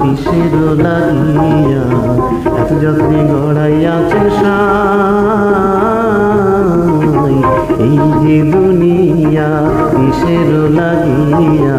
কিসের লাগিয়া এত যত্নে গড়াইয়াছেন সাই। এই যে দুনিয়া কিসের লাগিয়া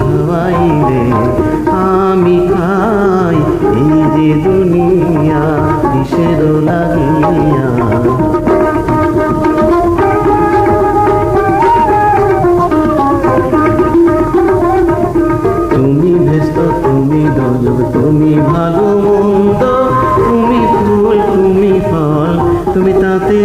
খাওয়াইলে আমি খাই এই যে দুনিয়া কিসের লাগিয়া। তুমি ব্যস্ত, তুমি দোলক তুমি ভালো মন্দ, তুমি ফুল, তুমি ফল, তুমি তাতে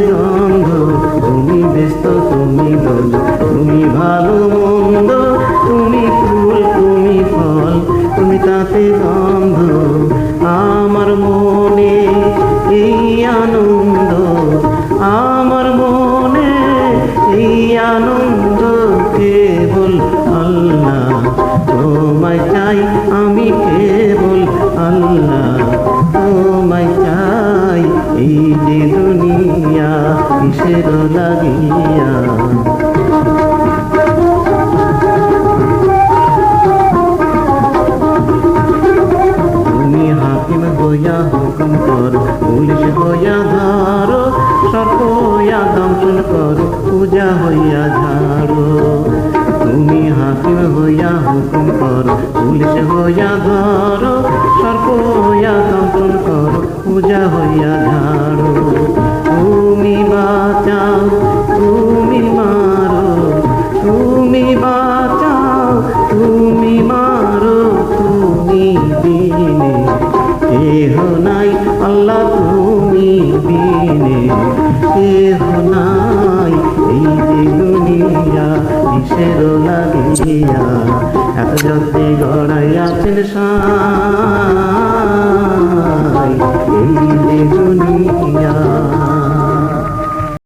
আনন্দ কেবল আল্লাহ। তোমায় চাই আমি কেবল আল্লাহ। তোমায় চাই এই যে দুনিয়া কিসের লাগিয়া। হইয়া হুকুম কর, পুলিশ হইয়া ধরো, সর্প হইয়া দমন কর, পূজা হইয়া ঝাড়ো। তুমি হাকিম হইয়া হুকুম কর, পুলিশ হইয়া ধরো সর্প হইয়া দমন কর, পূজা হইয়া কিসের লাগিয়া এত যত্নে গড়াইয়াছেন সা